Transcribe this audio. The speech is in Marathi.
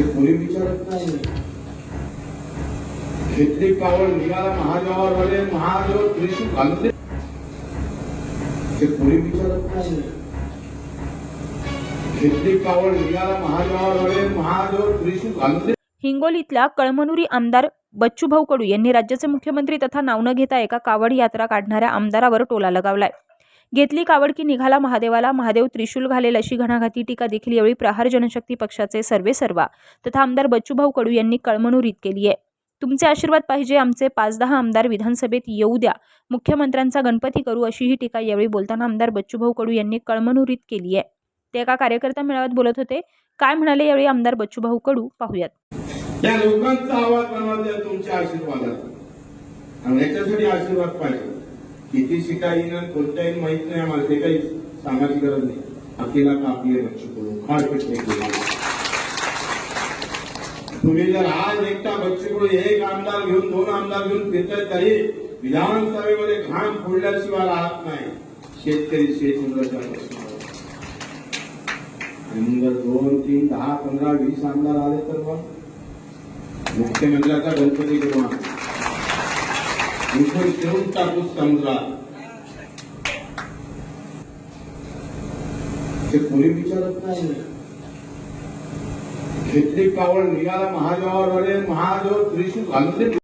ते कोणी विचारत नाही. घेतली कावड निघाला महादेवावर वडे महादेव त्रिशू घालते ते कोणी विचारत नाही. घेतली कावड निघाला महादेवावर वडे महादेव त्रिशू घालते हिंगोलीतल्या कळमनुरी आमदार बच्चूभाऊ कडू यांनी राज्याचे मुख्यमंत्री तथा नाव न घेता एका कावड यात्रा काढणाऱ्या आमदारावर टोला लगावलाय. घेतली कावड की निघाला महादेवाला महादेव त्रिशूल घालेल अशी घणाघाती टीका देखील यावेळी प्रहार जनशक्ती पक्षाचे सर्वे सर्वा. तथा आमदार बच्चूभाऊ कडू यांनी कळमनुरीत केली आहे. तुमचे आशीर्वाद पाहिजे आमचे पाच दहा आमदार विधानसभेत येऊ द्या. मुख्यमंत्र्यांचा गणपती करू अशी ही टीका यावेळी बोलताना आमदार बच्चूभाऊ कडू यांनी कळमनुरीत केली आहे. ते एका कार्यकर्ता मेळाव्यात बोलत होते. काय म्हणाले यावेळी आमदार बच्चूभाऊ कडू? पाहूयात. या लोकांचा आवाज बनवायचा तुमच्या आशीर्वादात आणि याच्यासाठी आशीर्वाद पाहिजे. किती शिका येईन कोणत्या येईन माहीत नाही आम्हाला ते काही सांगायची गरज नाही. अकेला कापले बच्चू कडू फिट नाही तुम्ही जर आज एकटा बच्चू कडू एक आमदार घेऊन दोन आमदार घेऊन फिरताय तरी विधानसभेमध्ये घाम फोडल्याशिवाय राहत नाही. शेतकरी शेतमजुराच्या प्रश्नावर आणि जर दोन तीन दहा पंधरा वीस आमदार आले तर मग? मुख्यमंत्र्याचा गणपती करू आम्ही. इथून ठेवून टाकू समुद्रात ते कोणी विचारत नाही घेतली कावड निघाला महादेवावर महादेव त्रिशू घालून